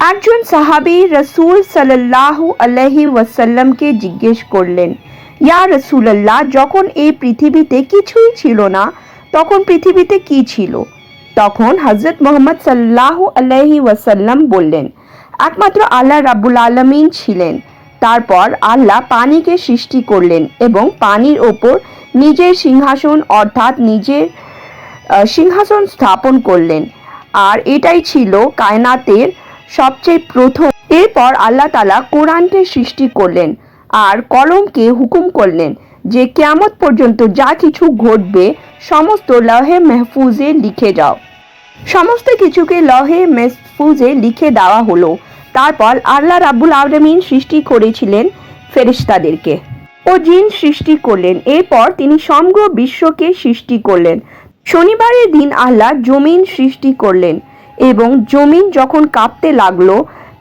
একজন সাহাবী রসুল সাল্লাহ আলহি ওয়াসাল্লামকে জিজ্ঞেস করলেন ইয়া রসুলাল্লাহ যখন এই পৃথিবীতে কিছুই ছিল না, তখন পৃথিবীতে কি ছিল? তখন হজরত মোহাম্মদ সাল্লাহ আলহি ওয়াসাল্লাম বললেন, একমাত্র আল্লাহ রাবুল আলমিন ছিলেন। তারপর আল্লাহ পানিকে সৃষ্টি করলেন এবং পানির ওপর নিজের সিংহাসন অর্থাৎ নিজের সিংহাসন স্থাপন করলেন। আর এটাই ছিল কায়নাতের সবচেয়ে প্রথম। এরপর আল্লাহ তালা কোরআনকে সৃষ্টি করলেন আর কলমকে হুকুম করলেন যে কেয়ামত পর্যন্ত যা কিছু ঘটবে সমস্ত লহে মেহফুজে লিখে যাও সমস্ত কিছুকে লহে মেহফুজে লিখে দেওয়া হলো। তারপর আল্লাহ রাব্বুল আলমিন সৃষ্টি করেছিলেন ফেরিস্তাদেরকে ও জিন সৃষ্টি করলেন। এরপর তিনি সমগ্র বিশ্বকে সৃষ্টি করলেন। শনিবারের দিন আল্লাহ জমিন সৃষ্টি করলেন। এবং জমিন যখন কাঁপতে লাগল,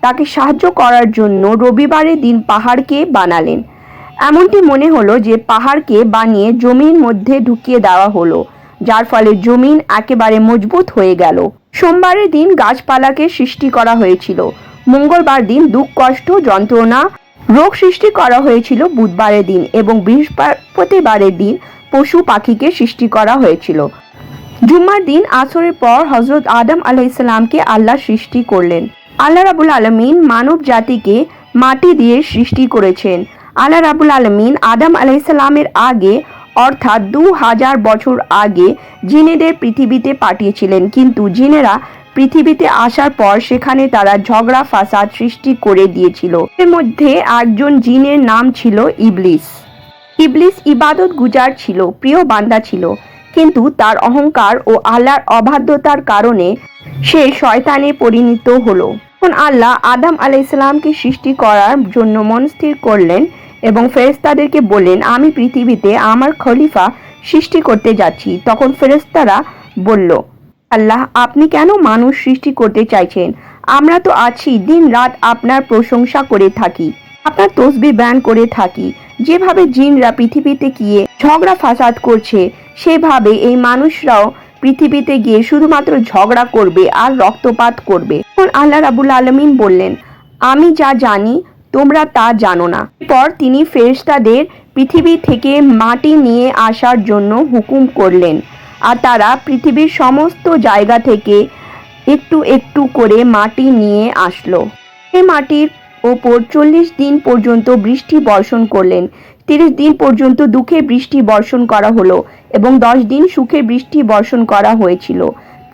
তাকে সাহায্য করার জন্য রবিবারের দিন পাহাড়কে বানালেন। এমনটি মনে হলো যে পাহাড়কে বানিয়ে জমির মধ্যে ঢুকিয়ে দেওয়া হলো, যার ফলে জমিন একেবারে মজবুত হয়ে গেল। সোমবারের দিন গাছপালাকে সৃষ্টি করা হয়েছিল। মঙ্গলবার দিন দুঃখ, কষ্ট, যন্ত্রণা, রোগ সৃষ্টি করা হয়েছিল বুধবারের দিন এবং বৃহস্পতিবারের দিন পশু পাখিকে সৃষ্টি করা হয়েছিল। জুম্মার দিন আসরের পর হজরত আদম আলাইসাল্লামকে আল্লাহ সৃষ্টি করলেন। আল্লাহ রাবুল আলমিন মানব জাতিকে মাটি দিয়ে সৃষ্টি করেছেন। আল্লাহ রাবুল আলমিন আদম আলাইসাল্লামের আগে, অর্থাৎ দু হাজার বছর আগে, জিনেদের পৃথিবীতে পাঠিয়েছিলেন। কিন্তু জিনেরা পৃথিবীতে আসার পর সেখানে তারা ঝগড়া, ফাসাদ সৃষ্টি করে দিয়েছিল। এর মধ্যে একজন জিনের নাম ছিল ইবলিস। ইবলিস ইবাদত গুজার ছিল, প্রিয় বান্দা ছিল। কিন্তু তার অহংকার ও আল্লাহর অবাধ্যতার কারণে সে শয়তানে পরিণত হলো। তখন আল্লাহ আদম আলাইসালামকে সৃষ্টি করার জন্য মনস্থির করলেন এবং ফেরেস্তাদেরকে বললেন, আমি পৃথিবীতে আমার খলিফা সৃষ্টি করতে যাচ্ছি। তখন ফেরেস্তারা বলল, আল্লাহ, আপনি কেন মানুষ সৃষ্টি করতে চাইছেন? আমরা তো আছি দিন রাত আপনার প্রশংসা করে থাকি, আপনার তসবি ব্যান করে থাকি। যেভাবে জিনরা পৃথিবীতে গিয়ে ঝগড়া ফাসাদ করছে সেভাবে এই মানুষরাও পৃথিবীতে গিয়ে শুধুমাত্র ঝগড়া করবে আর রক্তপাত করবে। তখন আল্লাহ রাবুল আলমিন বললেন, আমি যা জানি, তোমরা তা জানো না। পর তিনি ফেরেশতাদের পৃথিবী থেকে মাটি নিয়ে আসার জন্য হুকুম করলেন। আর তারা পৃথিবীর সমস্ত জায়গা থেকে একটু একটু করে মাটি নিয়ে আসলো। এই মাটির ওপর চল্লিশ দিন পর্যন্ত বৃষ্টি বর্ষণ করলেন। তিরিশ দিন পর্যন্ত দুঃখে বৃষ্টি বর্ষণ করা হলো এবং দশ দিন সুখে বৃষ্টি বর্ষণ করা হয়েছিল।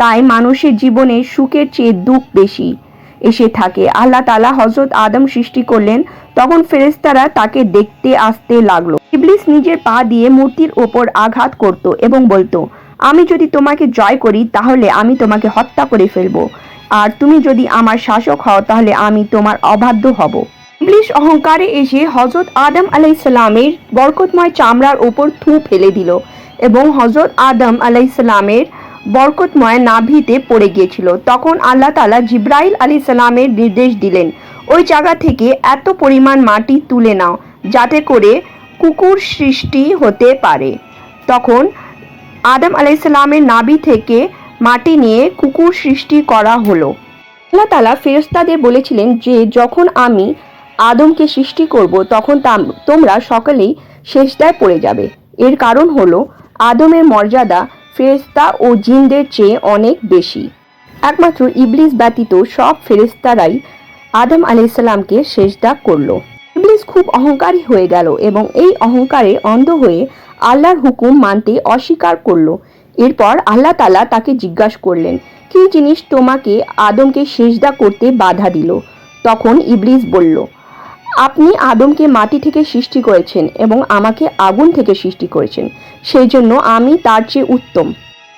তাই মানুষের জীবনে সুখের চেয়ে দুঃখ বেশি এসে থাকে। আল্লাহ তালা হজরত আদম সৃষ্টি করলেন, তখন ফেরেস্তারা তাকে দেখতে আসতে লাগল। ইবলিস নিজের পা দিয়ে মূর্তির ওপর আঘাত করত এবং বলতো, আমি যদি তোমাকে জয় করি, তাহলে আমি তোমাকে হত্যা করে ফেলব। আর তুমি যদি আমার শাসক হও, তাহলে আমি তোমার অবাধ্য হব। ইবলিশ অহংকারে এসে হজরত আদম আলাইসাল্লামের বরকতময় চামড়ার ওপর থু ফেলে দিল এবং হজরত আদম আলাইসাল্লামের বরকতময় নাভিতে পড়ে গিয়েছিল। তখন আল্লাহ তালা জিব্রাইল আলী সালামের নির্দেশ দিলেন, ওই জায়গা থেকে এত পরিমাণ মাটি তুলে নাও, যাতে করে কুকুর সৃষ্টি হতে পারে। তখন আদম আলাইসাল্লামের নাভি থেকে মাটি নিয়ে কুকুর সৃষ্টি করা হলো। আল্লাহ তালা ফেরস্তাদের বলেছিলেন যে, যখন আমি আদমকে সৃষ্টি করব, তখন তাম- তোমরা সকলেই শেষদায় পড়ে যাবে। এর কারণ হলো, আদমের মর্যাদা ফেরেস্তা ও জিনদের চেয়ে অনেক বেশি। একমাত্র ইবলিস ব্যতীত সব ফেরেস্তারাই আদম আলাইসাল্লামকে সেজদা করল। ইবলিস খুব অহংকারী হয়ে গেল এবং এই অহংকারে অন্ধ হয়ে আল্লাহর হুকুম মানতে অস্বীকার করল। এরপর আল্লাহ তালা তাকে জিজ্ঞাসা করলেন, কী জিনিস তোমাকে আদমকে সেজদা করতে বাধা দিল? তখন ইবলিস বলল আপনি আদমকে মাটি থেকে সৃষ্টি করেছেন এবং আমাকে আগুন থেকে সৃষ্টি করেছেন। সেই জন্য আমি তার চেয়ে উত্তম।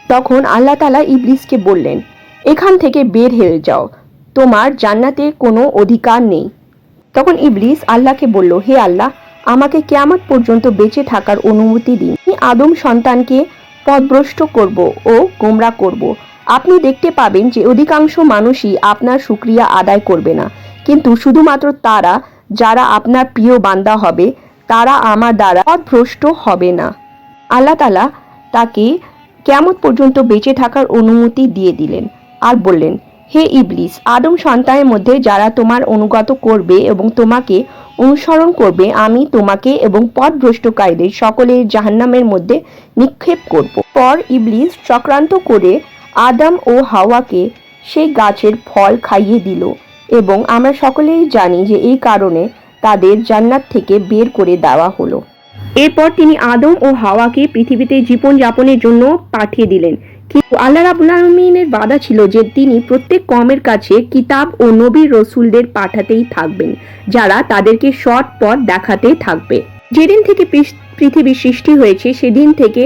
তখন আল্লাহ তালা ইবলিসকে বললেন, এখান থেকে বের হয়ে যাও। তোমার জান্নাতে কোনো অধিকার নেই। তখন ইবলিস আল্লাহকে বলল, হে আল্লাহ, আমাকে কেয়ামত পর্যন্ত বেঁচে থাকার অনুমতি দিন। আমি আদম সন্তানকে পথভ্রষ্ট করব ও গোমরা করব। আপনি দেখতে পাবেন যে অধিকাংশ মানুষই আপনার সুক্রিয়া আদায় করবে না। কিন্তু শুধুমাত্র তারা যারা আপনার প্রিয় বান্দা হবে, তারা আমার দ্বারা পথভ্রষ্ট হবে না। আল্লাহ তালা তাকে কেমন পর্যন্ত বেঁচে থাকার অনুমতি দিয়ে দিলেন আর বললেন, হে ইবলিস, আদম সন্তানের মধ্যে যারা তোমার অনুগত করবে এবং তোমাকে অনুসরণ করবে, আমি তোমাকে এবং পথভ্রষ্টকারীদের সকলের জাহান্নামের মধ্যে নিক্ষেপ করব। পর ইবলিস চক্রান্ত করে আদম ও হাওয়াকে সেই গাছের ফল খাইয়ে দিল। এবং আমরা সকলেই জানি যে এই কারণে তাদের জান্নাত থেকে বের করে দেওয়া হলো। এরপর তিনি আদম ও হাওয়াকে পৃথিবীতে জীবন যাপনের জন্য পাঠিয়ে দিলেন। কিন্তু আল্লাহ রাবুল আলমিনের বাধা ছিল যে তিনি প্রত্যেক কমের কাছে কিতাব ও নবী রসুলদের পাঠাতেই থাকবেন, যারা তাদেরকে সৎ পথ দেখাতে থাকবে। যেদিন থেকে পৃথিবী সৃষ্টি হয়েছে, সেদিন থেকে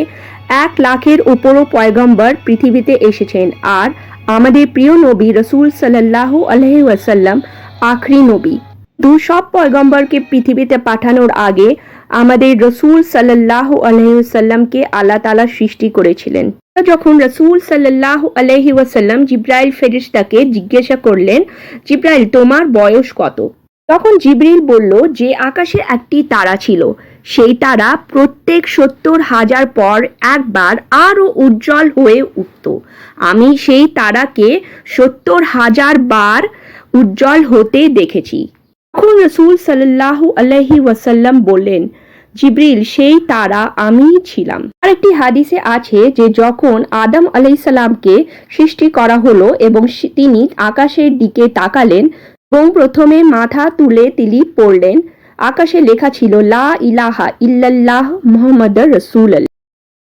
এক লাখের উপরও পয়গম্বর পৃথিবীতে এসেছেন, আর আমাদের প্রিয় নবী রসুল সাল্লাহ আলহি আখরি নবী। দু সব পয়গম্বরকে পৃথিবীতে পাঠানোর আগে আমাদের রসুল সাল্লাহ আলহিসাল্লামকে আল্লাহ তালা সৃষ্টি করেছিলেন। যখন রসুল সাল্লাহ আলহি ওয়াসাল্লাম জিব্রাইল ফেরিস্তাকে জিজ্ঞাসা করলেন, জিব্রাইল, তোমার বয়স কত? তখন জিব্রিল বলল, যে আকাশে একটি তারা ছিল সেই তারা প্রত্যেক সত্তর হাজার পর একবার আরও উজ্জ্বল হয়ে উঠত। আমি সেই তারাকে সত্তর হাজার বার উজ্জ্বল হতে দেখেছি। তখন রসুল সাল্লাহ আলহি ওয়াসাল্লাম বললেন, জিব্রিল, সেই তারা আমিই ছিলাম। আরেকটি হাদিসে আছে যে যখন আদম আলাইসাল্লামকে সৃষ্টি করা হলো এবং তিনি আকাশের দিকে তাকালেন, এবং প্রথমে মাথা তুলে তিনি পড়লেন আকাশে লেখা ছিল লা ইলাহা ইল্লাল্লাহ মোহাম্মদ রাসূলুল্লাহ।